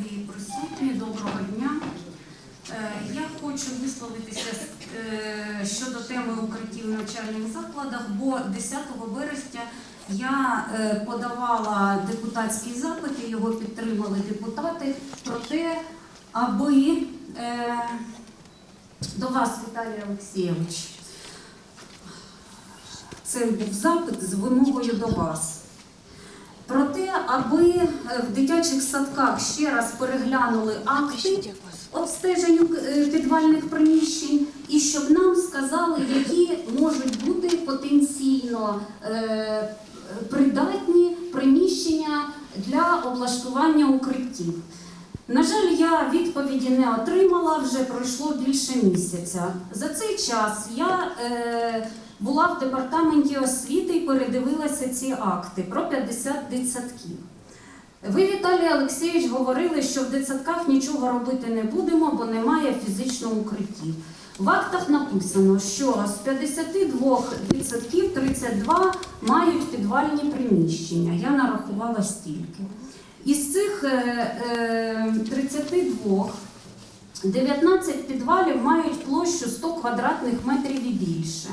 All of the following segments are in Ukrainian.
дорогі присутні, доброго дня. Е, Я хочу висловитися е, щодо теми укриттів в навчальних закладах, бо 10 березня я е, подавала депутатський запит, і його підтримали депутати про те, аби до вас, Віталій Олексійович, це був запит з вимогою до вас. Аби е, в дитячих садках ще раз переглянули акти обстеженню е, підвальних приміщень, і щоб нам сказали, які можуть бути потенційно е, придатні приміщення для облаштування укриттів. На жаль, я відповіді не отримала, вже пройшло більше місяця. За цей час я е, була в департаменті освіти і передивилася ці акти про 50 дитсадків. Ви, Віталій Олексійович, говорили, що в дитсадках нічого робити не будемо, бо немає фізичного укриттів. В актах написано, що з 52 дитсадків 32 мають підвальні приміщення. Я нарахувала стільки. Із цих е, е, 32 19 підвалів мають площу 100 квадратних метрів і більше.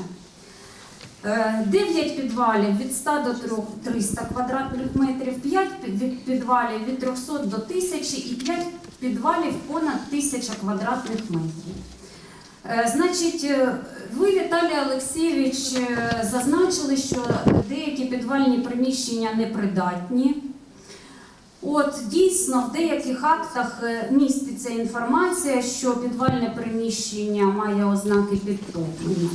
9 підвалів від 100 до 300 квадратних метрів, 5 підвалів від 300 до 1000 і 5 підвалів понад 1000 квадратних метрів. Е, Значить, е, ви, Віталій Олексійович, е, зазначили, що деякі підвальні приміщення непридатні. От дійсно в деяких актах е, міститься інформація, що підвальне приміщення має ознаки підтоплення.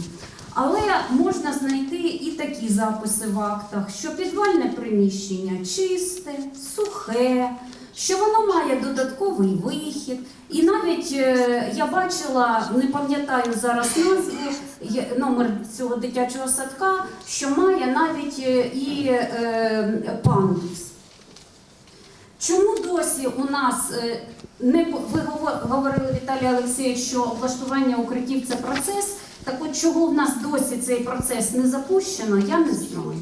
Але можна знайти і такі записи в актах, що підвальне приміщення чисте, сухе, що воно має додатковий вихід. І навіть е, я бачила, не пам'ятаю зараз назву, номер цього дитячого садка, що має навіть е, і пандус. Чому досі у нас е, не ви гово- говорили Віталій Олексійович, що облаштування укриттів це процес? Так от чого в нас досі цей процес не запущено, я не знаю.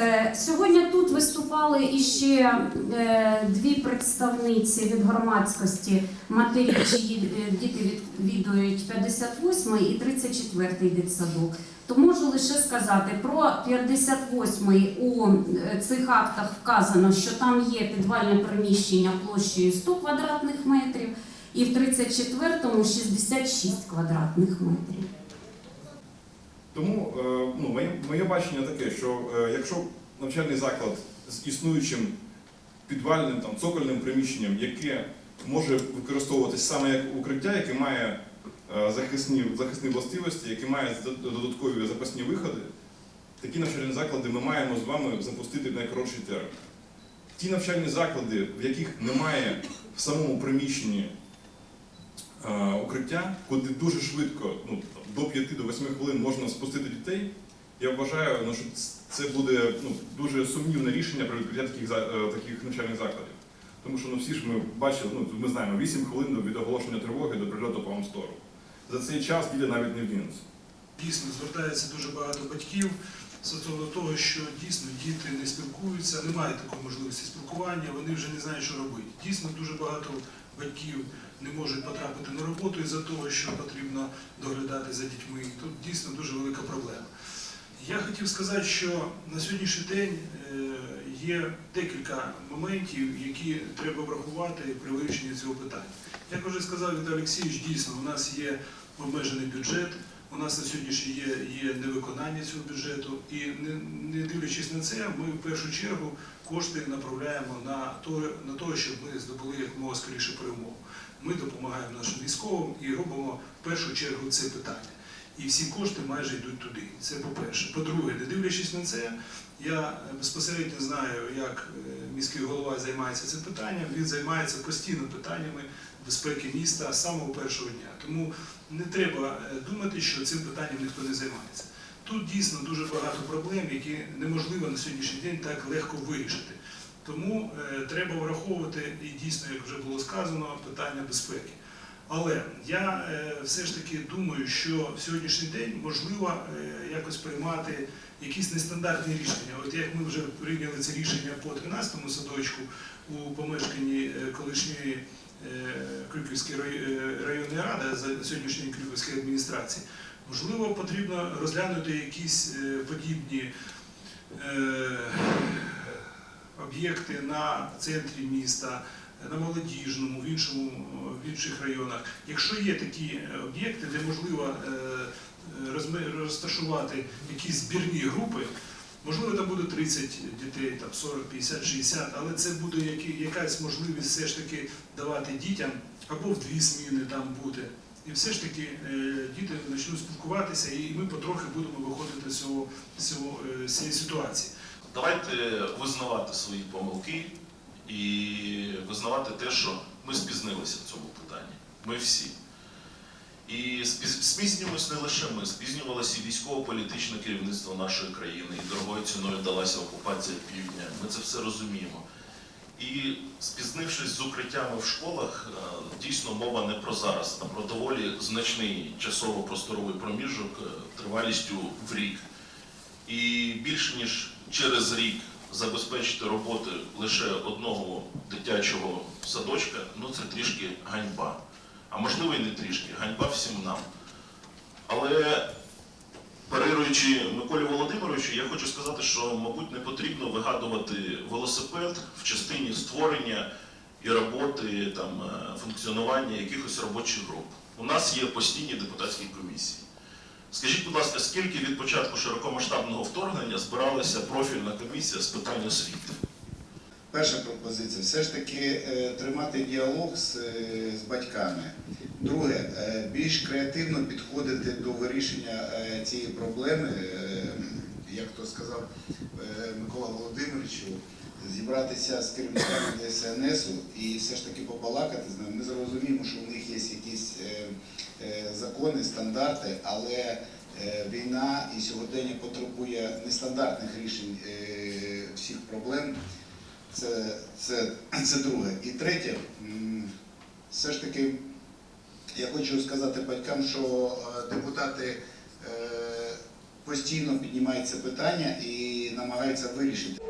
Е, Сьогодні тут виступали іще е, дві представниці від громадськості матері, чиї діти відвідують 58 і 34 дитсадок. То можу лише сказати про 58-й у е, цих актах вказано, що там є підвальне приміщення площею 100 квадратних метрів, і в 34-му 66 квадратних метрів. Тому е, ну, моє, моє бачення таке, що е, якщо навчальний заклад з існуючим підвальним там, цокольним приміщенням, яке може використовуватись саме як укриття, яке має захисні, захисні властивості, має дод- додаткові запасні виходи, такі навчальні заклади ми маємо з вами запустити в найкоротший термін. Ті навчальні заклади, в яких немає в самому приміщенні е, укриття, куди дуже швидко, ну, до 5 до 8 хвилин можна спустити дітей. Я вважаю, ну, що це буде ну, дуже сумнівне рішення про відкриття таких, е, таких навчальних закладів. Тому що ну, всі ж ми бачили, ну, ми знаємо, 8 хвилин від оголошення тривоги до прильоту по Амстору. За цей час діти навіть не вдінуться. Дійсно, звертається дуже багато батьків стосовно того, що дійсно діти не спілкуються, немає такої можливості спілкування, вони вже не знають, що робити. Дійсно, дуже багато батьків не можуть потрапити на роботу із-за того, що потрібно доглядати за дітьми. Тут дійсно дуже велика проблема. Я хотів сказати, що на сьогоднішній день е, є декілька моментів, які треба врахувати при вирішенні цього питання. Як вже сказав Віталій Олексійович, дійсно у нас є обмежений бюджет. У нас на сьогоднішній є, є невиконання цього бюджету, і не, не дивлячись на це, ми в першу чергу кошти направляємо на то, на те, щоб ми здобули якомога скоріше перемогу. Ми допомагаємо нашим військовим і робимо в першу чергу це питання. І всі кошти майже йдуть туди. Це по-перше. По-друге, не дивлячись на це, я безпосередньо знаю, як е, міський голова займається цим питанням. Він займається постійно питаннями безпеки міста з самого першого дня. Тому не треба е, думати, що цим питанням ніхто не займається. Тут дійсно дуже багато проблем, які неможливо на сьогоднішній день так легко вирішити. Тому е, треба враховувати і дійсно, як вже було сказано, питання безпеки. Але я е, все ж таки думаю, що в сьогоднішній день можливо е, якось приймати якісь нестандартні рішення. От як ми вже прийняли це рішення по 13-му садочку у помешканні е, колишньої Крюківської районної ради за сьогоднішньої Крюківської адміністрації, можливо, потрібно розглянути якісь подібні об'єкти на центрі міста, на молодіжному, в іншому в інших районах. Якщо є такі е, об'єкти, де можливо е, е, розташувати якісь збірні групи, можливо, там буде 30 дітей, там 40, 50, 60, але це буде якась можливість все ж таки давати дітям або в дві зміни там бути. І все ж таки діти почнуть спілкуватися, і ми потрохи будемо виходити з цього, цієї ситуації. Давайте визнавати свої помилки і визнавати те, що ми спізнилися в цьому питанні. Ми всі. І спіз- спізнюємось не лише ми, спізнювалося і військово-політичне керівництво нашої країни, і дорогою ціною далася окупація півдня. Ми це все розуміємо. І спізнившись з укриттями в школах, е, дійсно мова не про зараз, а про доволі значний часово-просторовий проміжок е, тривалістю в рік. І більше ніж через рік забезпечити роботи лише одного дитячого садочка, ну це трішки ганьба. А можливо і не трішки, ганьба всім нам. Але парируючи Миколі Володимировичу, я хочу сказати, що, мабуть, не потрібно вигадувати велосипед в частині створення і роботи, там, е, функціонування якихось робочих груп. У нас є постійні депутатські комісії. Скажіть, будь ласка, скільки від початку широкомасштабного вторгнення збиралася профільна комісія з питань освіти? Перша пропозиція все ж таки е, тримати діалог з, е, з батьками. Друге, е, більш креативно підходити до вирішення цієї проблеми, як то сказав Микола Володимирович, зібратися з керівниками ДСНСу і все ж таки побалакати з ними. Ми зрозуміємо, що у них є якісь закони, стандарти, але е, війна і сьогодення потребує нестандартних рішень е, всіх проблем. Це, це, це друге. І третє, все ж таки, я хочу сказати батькам, що е, депутати е, постійно піднімають це питання і намагаються вирішити.